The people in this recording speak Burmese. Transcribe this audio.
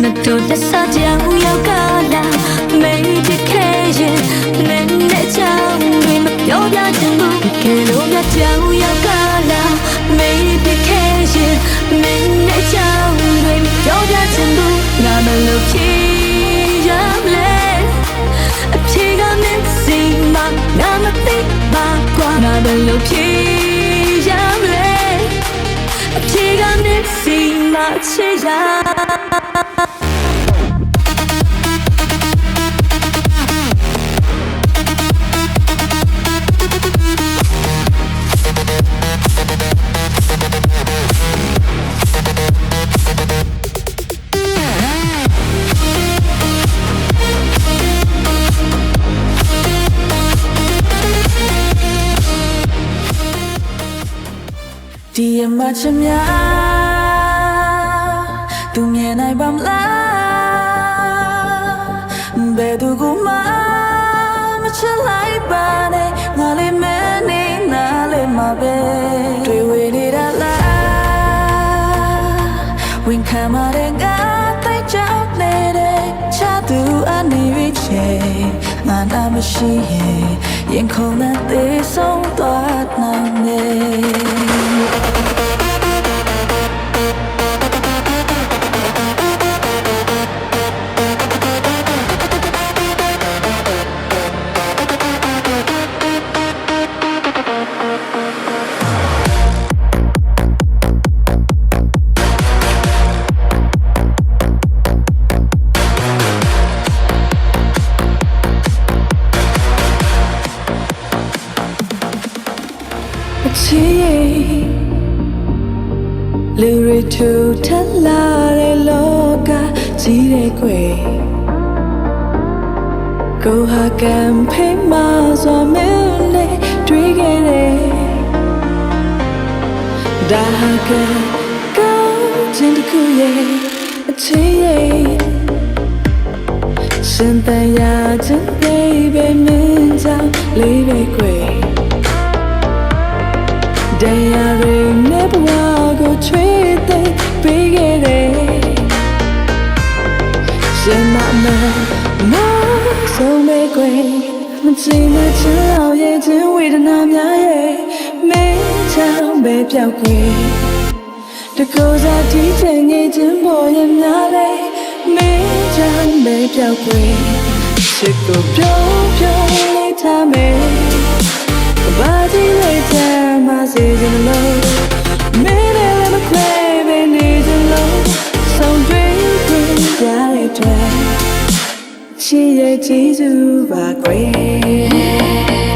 မတော်တဆကြောင်ရောက်ကားလာမေးတခဲရင်မင်းနဲ့ချောင်းတွေမပြောပြချင်ဘူးကဲလို့မြတ်ကြောင်ရောက်ကားလာမေးတခဲရင်မင်းနဲ့ချောင်းတွေမပြောပြချင်ဘူးငါမလို့ဖြေရမလဲအဖြေကမင်းစီမငါမသိပါကွာငါမလို့ဖြေရမလဲအဖြေကမင်းစီမချေရ ဒီအမချင်များသူမြင်နိုင်ပါမလားဘယ်သူကမှမချစ်လိုက်ပါနဲ့ငါလေးမနေနားလေးမှာပဲတွေ့ဝေနေတာလားဝင်ခံမတဲ့ငါတိုက်ကြောက်နေတဲ့ချသူအနေရချေငါနာမရှိရင်ရင်ခုန်တဲ့သေဆုံးသွားနိုင် လူရီထူထလာတဲ့လောကကြီးတဲ့ကွယ်ကိုဟာကံဖိမစွာမဲနဲ့တွေ့ခဲ့တယ်ဒါဟာကကောင်းခြင်းတစ်ခုရဲ့အချီရဲ့ရှင်တန်ရာခြင်းပြေပဲမင်းကြောင့်လေးပဲကွယ် ပေးခဲ့တယ်ရှင်မမမဆုံးမဲ့ကွယ်မချင်တဲ့ချစ်အောင်ရဲ့ခြင်းဝေဒနာများရဲ့မင်းချမ်းပဲပြောက်ကွယ်တကူစားတီးချင်ငယ်ခြင်းပေါ်ရဲ့များလေမင်းချမ်းပဲပြောက်ကွယ်ချစ်ကိုပြောပြောလေးထားမယ်ဘာဒီလေးချမ်းမစေချင်လို့မ အတွက်ရှိရဲ့ကျေးဇူးပါကွယ်